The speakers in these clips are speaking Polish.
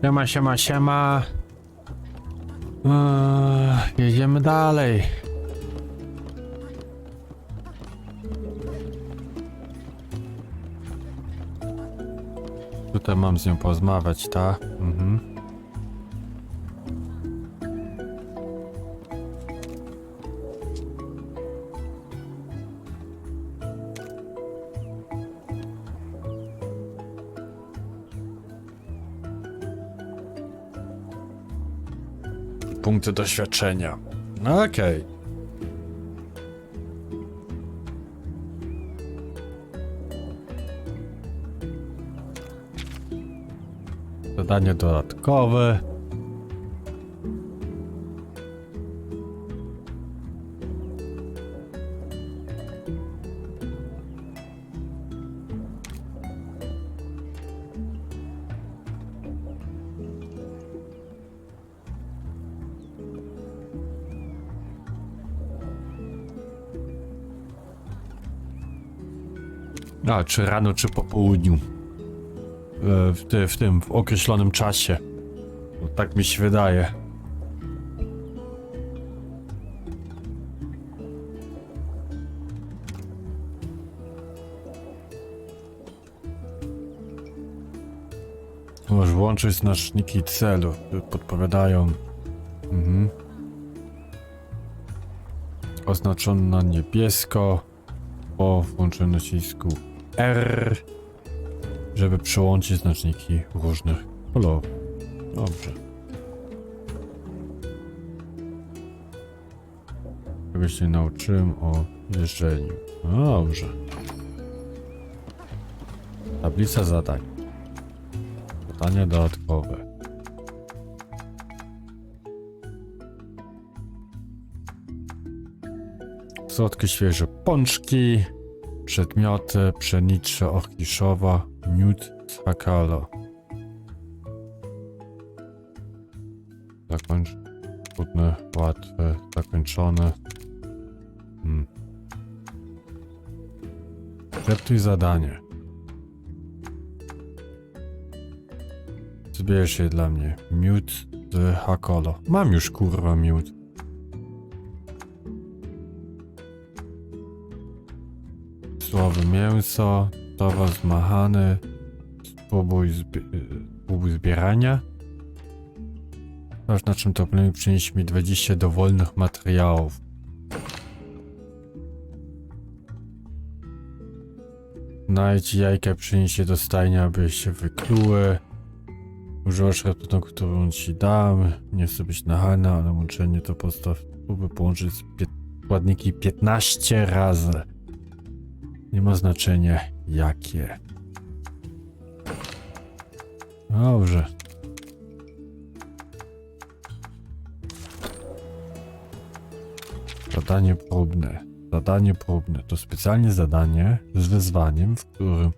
Siema, siema, siema. Eee, jedziemy dalej. Tutaj mam z nią porozmawiać, ta? Mhm. Punkty doświadczenia. No okej. Zadanie dodatkowe. A, czy rano, czy po południu. E, W, w tym, w określonym czasie. Tak mi się wydaje. Możesz włączyć znaczniki celu. Podpowiadają. Mhm. Oznaczony na niebiesko po włączonym nacisku R, żeby przełączyć znaczniki różnych kolorów. Dobrze. Czegoś się nauczyłem o jeżdżeniu. Dobrze. Tablica zadań. Zadania dodatkowe. Słodkie świeże pączki, przedmioty, pszenicze orkiszowa, miód z hakala. Zakończ... Trudne, łatwe, zakończone. Hmm. Akceptuj zadanie. Zbierz je dla mnie. Miód z hakolo. Mam już kurwa miód. Słowy mięso, towar zmachany, spróbuj, zbi spróbuj zbierania. Aż na czym to plemię przynieść mi 20 dowolnych materiałów. Znajdź jajka, przynieś je do stajni, aby się wykluły. Używasz ratunku, którą ci dam. Nie chcę być nachalny, ale łączenie to podstaw, by połączyć składniki 15 razy. Nie ma znaczenia jakie. Dobrze. Zadanie próbne. Zadanie próbne to specjalnie zadanie z wyzwaniem, w którym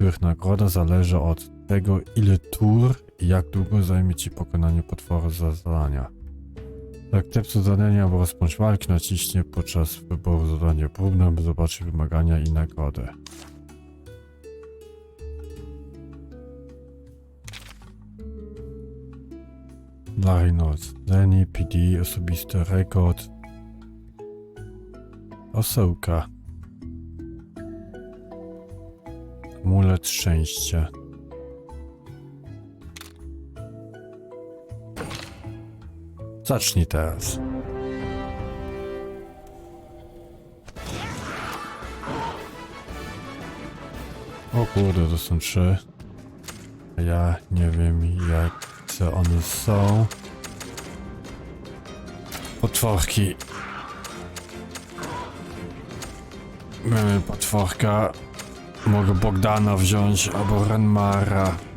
których nagroda zależy od tego, ile tur i jak długo zajmie ci pokonanie potworu za zadania. Akceptuj zadania albo rozpocząć walki naciśnie podczas wyboru zadania próbne, aby zobaczyć wymagania i nagrodę. Larry Noc. Lenny, PD, osobisty rekord. Osełka. Amulet szczęścia. Zacznij teraz. O kurde, to są trzy. Ja nie wiem jak co one są. Potworki. Mamy potworka. Mogę Bogdana wziąć albo Renmara.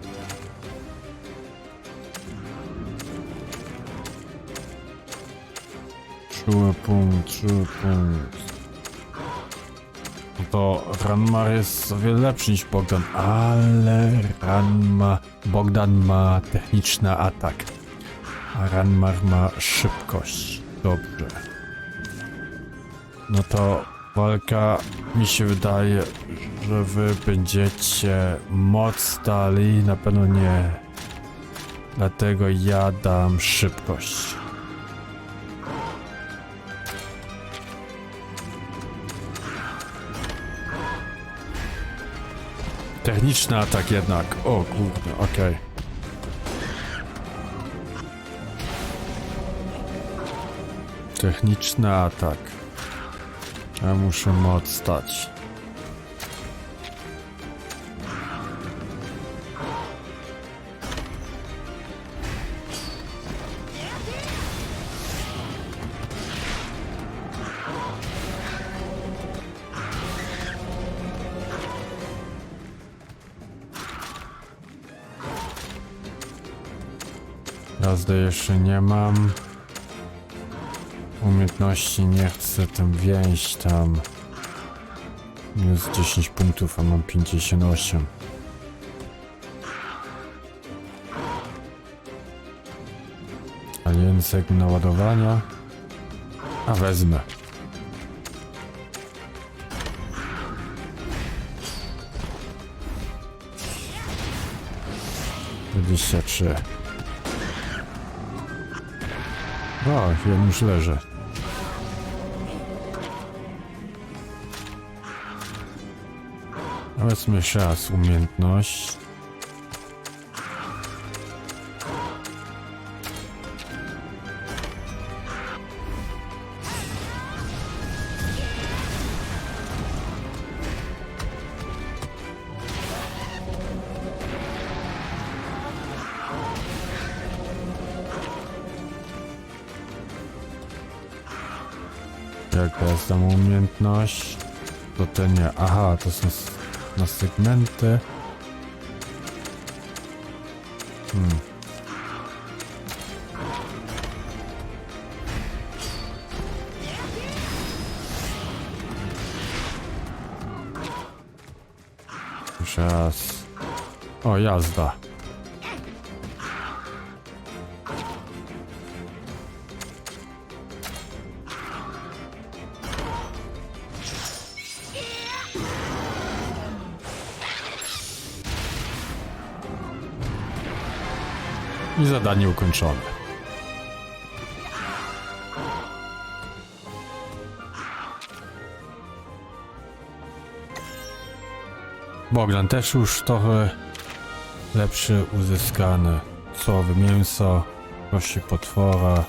Punkt, czuły punkt. No to Ranmar jest o wiele lepszy niż Bogdan, ale Ranma... Bogdan ma techniczny atak, a Ranmar ma szybkość. Dobrze. No to walka mi się wydaje, że wy będziecie moc dali, na pewno nie Dlatego ja dam szybkość. Techniczny atak jednak. O kurde, okej. Techniczny atak. Ja muszę moc stać. Jazdy jeszcze nie mam. Umiejętności nie chcę tam więź tam. Minus 10 punktów, a mam 58. Aliencek naładowania. A wezmę. Dwadzieścia trzy. O, ja już leżę. Jeszcze raz umiejętność. Tam umiejętność? To te nie. Aha, to są na segmenty. Hmm. Jeszcze raz. O, jazda. Zadanie ukończone. Bogdan też już trochę lepszy uzyskany. Słowy mięso, kości potwora.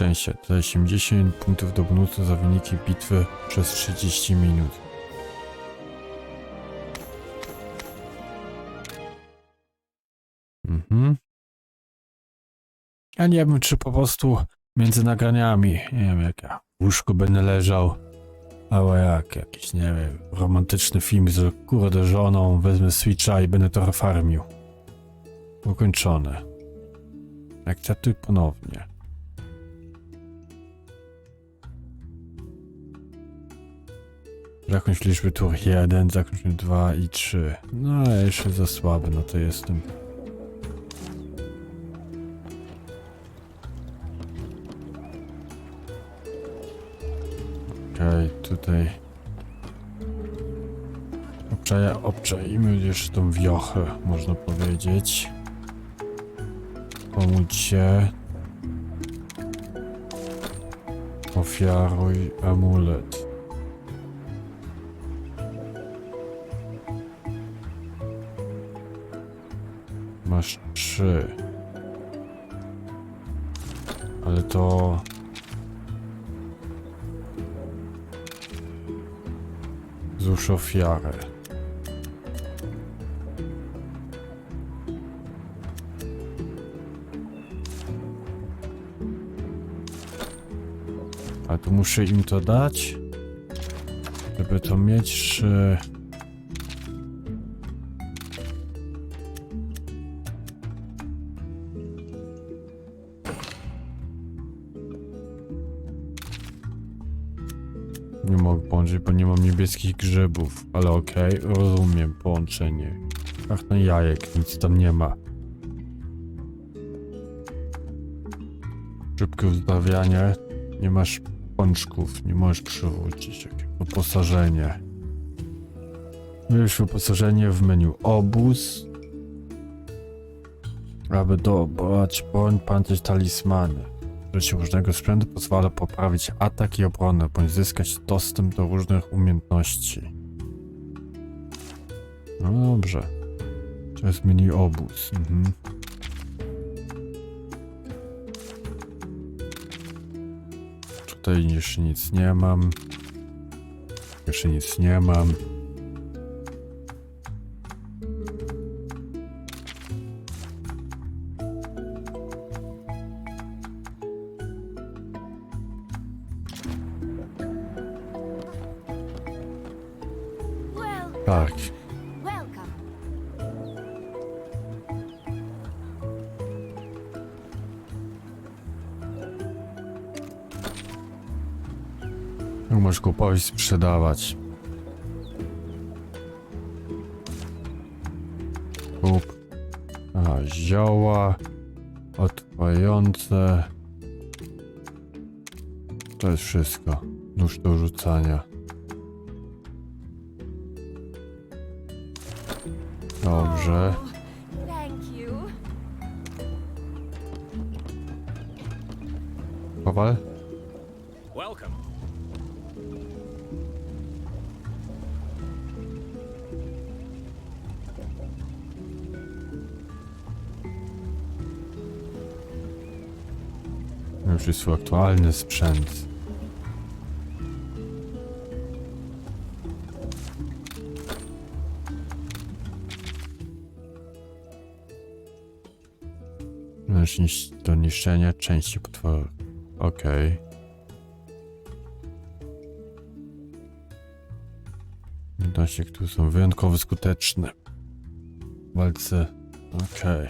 Szczęścia. To 80 punktów do bonusu za wyniki bitwy przez 30 minut. Mhm. Ja nie wiem, czy po prostu między nagraniami, nie wiem, jak ja w łóżku będę leżał, albo jak jakiś, nie wiem, romantyczny film z kurde żoną, wezmę Switcha i będę trochę farmił. Ukończone. Akceptuj ponownie. Zakończ liczby tur 1, zakończ 2 i 3. No, ja jeszcze za słaby, no to jestem. Okej, tutaj. Obczaja, obczajmy jeszcze tą wiochę, można powiedzieć. Pomóc się. Ofiaruj amulet. Masz trzy. Ale to... Złóż ofiarę. A tu muszę im to dać? Żeby to mieć, czy... niebieskich grzybów. Ale okej, rozumiem połączenie. Ach, no jajek, nic tam nie ma. Szybkie uzdawianie. Nie masz pączków, nie możesz przywrócić. Jakie wyposażenie. Już wyposażenie w menu obóz. Aby dobrać broń, pancerz, talismany. Użycie różnego sprzętu pozwala poprawić atak i obronę, bądź zyskać dostęp do różnych umiejętności. No dobrze. To jest mini obóz. Mhm. Tutaj jeszcze nic nie mam. Jeszcze nic nie mam. Tak. welcome. Możesz kupować, sprzedawać. Kup. Aha, zioła. Odpłające. To jest wszystko. Nóż do rzucania. Dobrze. Kowal? Już jest tu aktualny sprzęt. Niszcz- do niszczenia części potworu. Okej. Umiejętności, które są wyjątkowo skuteczne. W walce. Okej.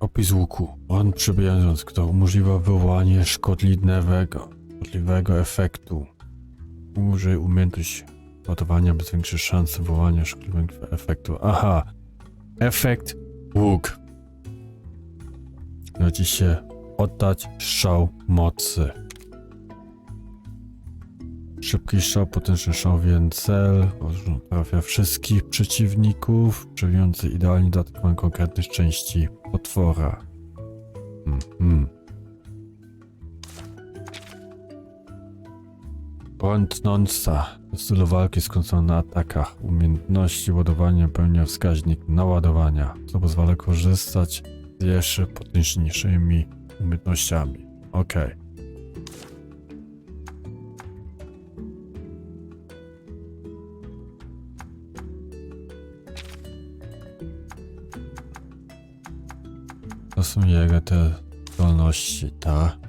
Opis łuku. On przybijając, kto umożliwia wywołanie szkodliwego, szkodliwego efektu. Użyj umiejętność ładowania, by zwiększyć szansę wywołania szkodliwego efektu. Aha. Efekt łuk. Leci się oddać strzał mocy. Szybki strzał, potężny strzał, więc cel. Trafia wszystkich przeciwników, przewijający idealnie dodatkową konkretnych części potwora. Pątnąca. Do stylu walki skończona na atakach. Umiejętności ładowania pełnia wskaźnik naładowania, co pozwala korzystać z jeszcze potężniejszymi umiejętnościami. Okej. To są jego te zdolności, ta.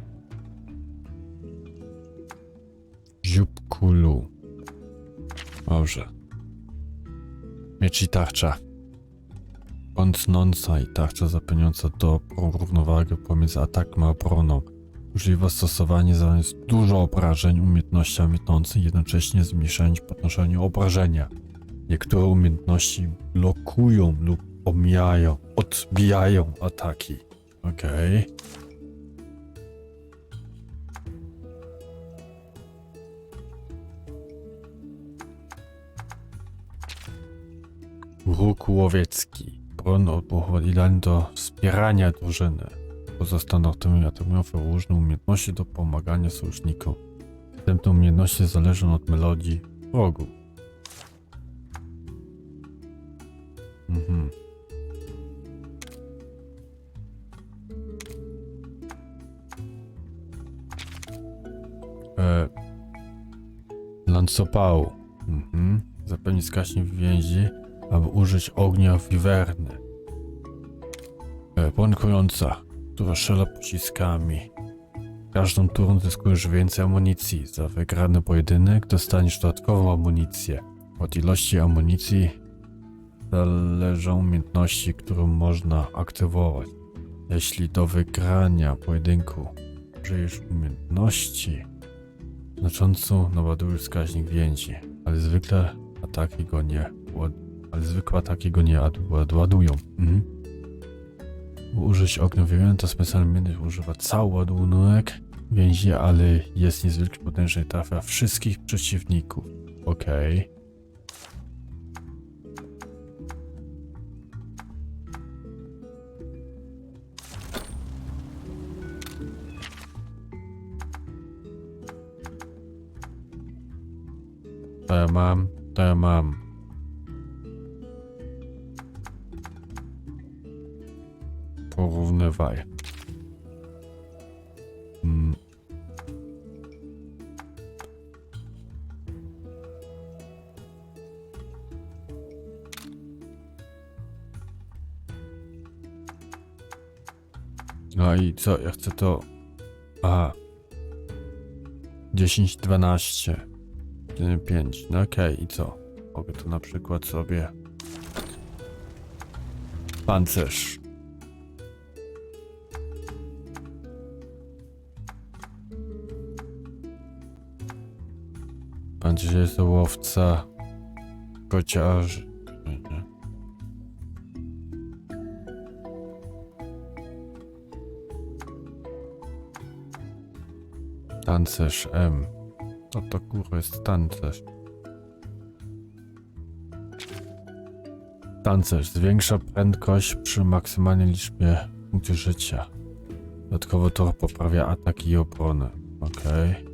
Dobrze. Miecz i tarcza. Pątnąca i tarcza zapewniająca dobrą równowagę pomiędzy atakiem a obroną. Możliwe stosowanie zamiast dużo obrażeń umiejętnościami tący, jednocześnie zmniejszając podnoszenie obrażenia. Niektóre umiejętności blokują lub omijają, odbijają ataki. Okej. Róg łowiecki. Odbuchowy idealny do wspierania drużyny. Poza standardowymi atakują różne umiejętności do pomagania sojusznikom. Te umiejętności zależą od melodii wrogu. Mhm. E, Lancopału. Mhm. Zapewni wskaźnik więzi, aby użyć ognia wiwerny. E, Płonkująca, która strzela pociskami. Każdą turę zyskujesz więcej amunicji. Za wygrany pojedynek dostaniesz dodatkową amunicję. Od ilości amunicji zależą umiejętności, które można aktywować. Jeśli do wygrania pojedynku użyjesz umiejętności, znacząco naładujesz wskaźnik więzi, ale zwykle ataki go nie ład- ale zwykłe ataki go nie ład- ład- ładują. Mhm. użyć to specjalny miedek używa cały ładunek więzi, ale jest niezwykle potężny trafia wszystkich przeciwników. Okej. To ja mam, to ja mam. Porównywaj. Mm. No i co? Ja chcę to. Aha. 10, 12. 5. No okej, i co? Mogę tu na przykład sobie. Pancerz. Pancerz jest łowca kociarzy. Tancerz M. Co to kurwa jest tancerz? Tancerz zwiększa prędkość przy maksymalnej liczbie punktów życia. Dodatkowo to poprawia atak i obronę. Okej.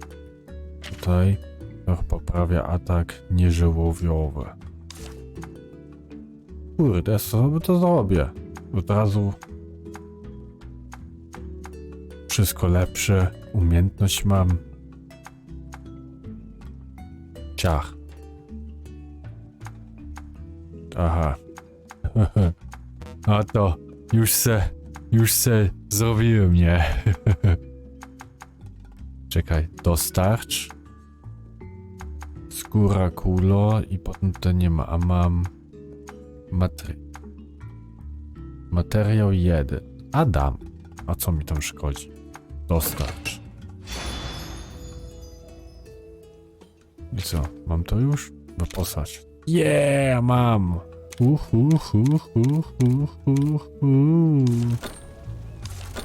Tutaj poprawia atak nieżyłowiowy. Kurde, sobie to zrobię. Od razu wszystko lepsze. Umiejętność mam. Ciach. Aha. A to już se, już se zrobiłem, nie? Czekaj, dostarcz. Skóra kulo i potem to nie ma, a mam matry... materiał 1. Adam. A co mi tam szkodzi? Dostarcz. I co, mam to już? Wyposać. Yeah, mam! Uh, uh, uh, uh, uh.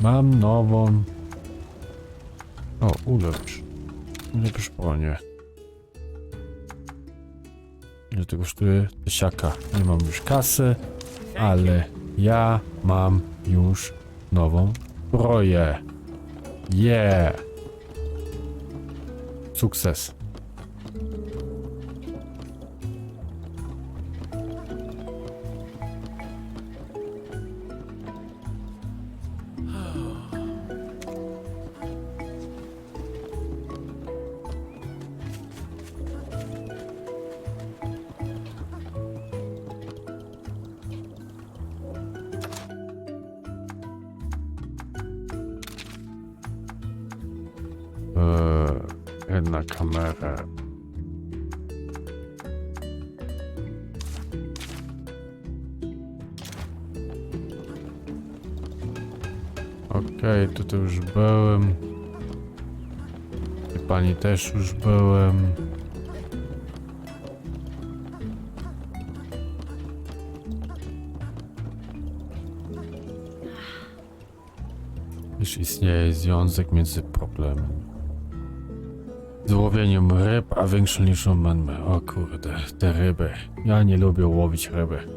Mam nową. O, ulepsz. Ulepsz bronię. Ile to kosztuje? Tysiaka. Nie mam już kasy, ale ja mam już nową zbroję. Yeah! Sukces. Okej, tutaj już byłem. I pani też już byłem. Iż istnieje związek między problemem z łowieniem ryb, a większą niż mamy. O kurde, te ryby. Ja nie lubię łowić ryby.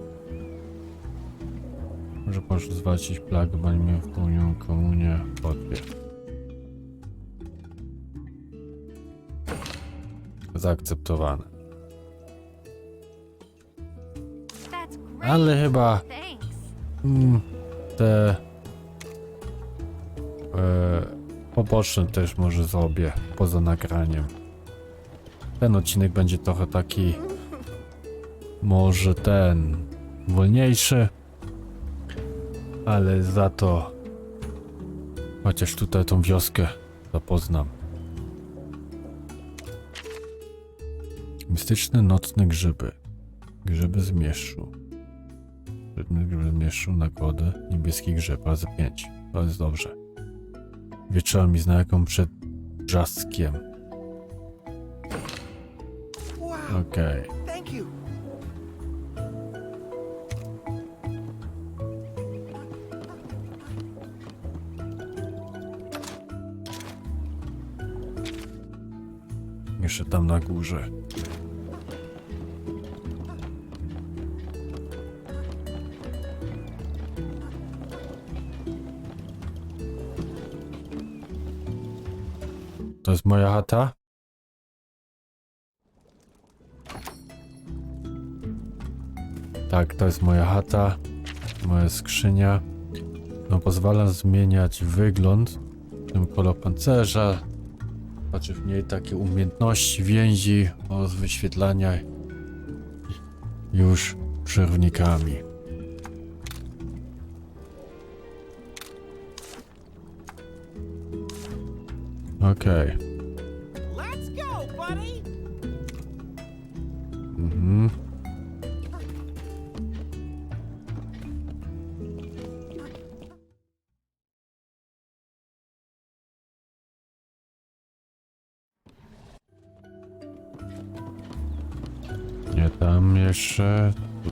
Może proszę zwalczyć plagę, bo nie miałem wpływu komunię. Zaakceptowane. Ale chyba mm, te e, poboczne też może zrobię poza nagraniem. Ten odcinek będzie trochę taki może ten wolniejszy, ale za to chociaż tutaj tą wioskę zapoznam. Mistyczne nocne grzyby. Grzyby z. Przedmiot grzyby z mieszczu, nagrody, niebieski grzyb, razy 5. To jest dobrze. Wieczorami znajomą przed brzaskiem. Wow, Okej. thank jeszcze tam na górze. To jest moja chata? Tak, to jest moja chata, moja skrzynia. No pozwala zmieniać wygląd, tym kolor pancerza, znaczy w niej takie umiejętności więzi oraz wyświetlania już przerwnikami. Okej. Let's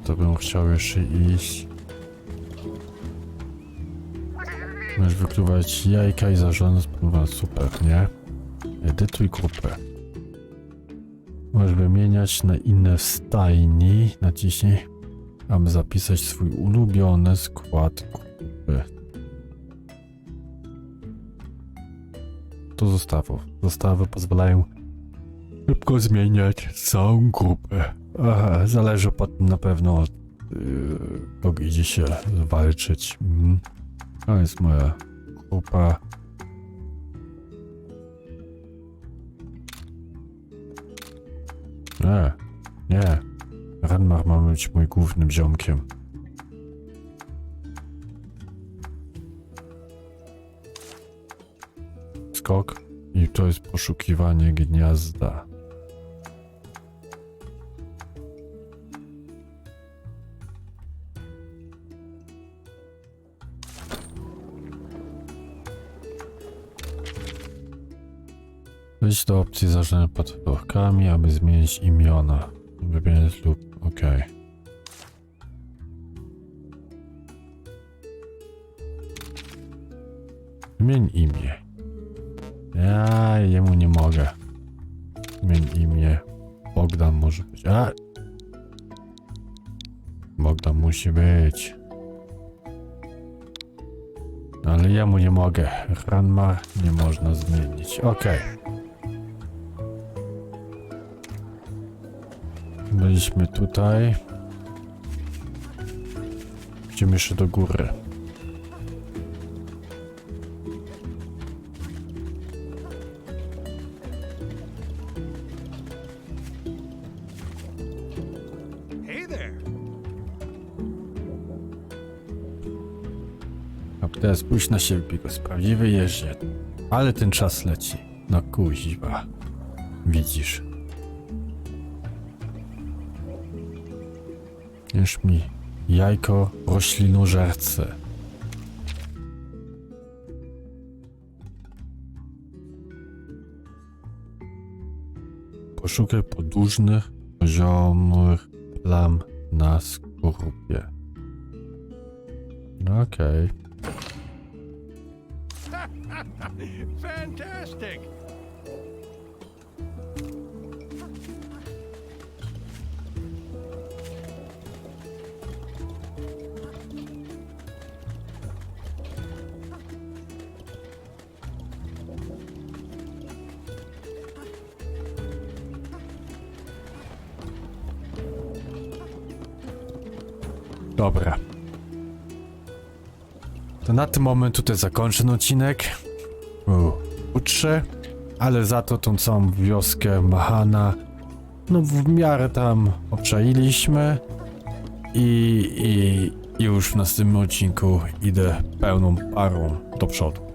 Tutaj bym chciał jeszcze iść. Możesz wykluwać jajka i zarząd. Super, nie? Edytuj grupę. Możesz wymieniać na inne stajni. Naciśnij, aby zapisać swój ulubiony skład grupy. To zostawów. Zostawy pozwalają szybko zmieniać całą grupę. Aha, zależy potem na pewno od yy, kogo idzie się walczyć. Mhm. To jest moja grupa. Nie, nie. Ranmar ma być mój głównym ziomkiem. Skok i to jest poszukiwanie gniazda. Wejdź do opcji zarządzania potworkami, aby zmienić imiona. Wybierać lub... okej. Zmień imię. Ja jemu nie mogę. Zmień imię. Bogdan może być. A! Bogdan musi być. Ale ja mu nie mogę. Ranmar nie można zmienić. Okej. Byliśmy tutaj. Idziemy jeszcze do góry. A teraz spójrz na siebie, Bigos. Prawdziwy jeździe. Ale ten czas leci. No kuźwa. Widzisz. Jesz mi jajko roślinożerce. Poszukaj podłużnych, poziomych plam na skorupie. Okej. Fantastic! Dobra. To na ten moment tutaj zakończę ten odcinek. Utrze, ale za to tą całą wioskę Mahana no w miarę tam obczailiśmy i, i, i już w następnym odcinku idę pełną parą do przodu.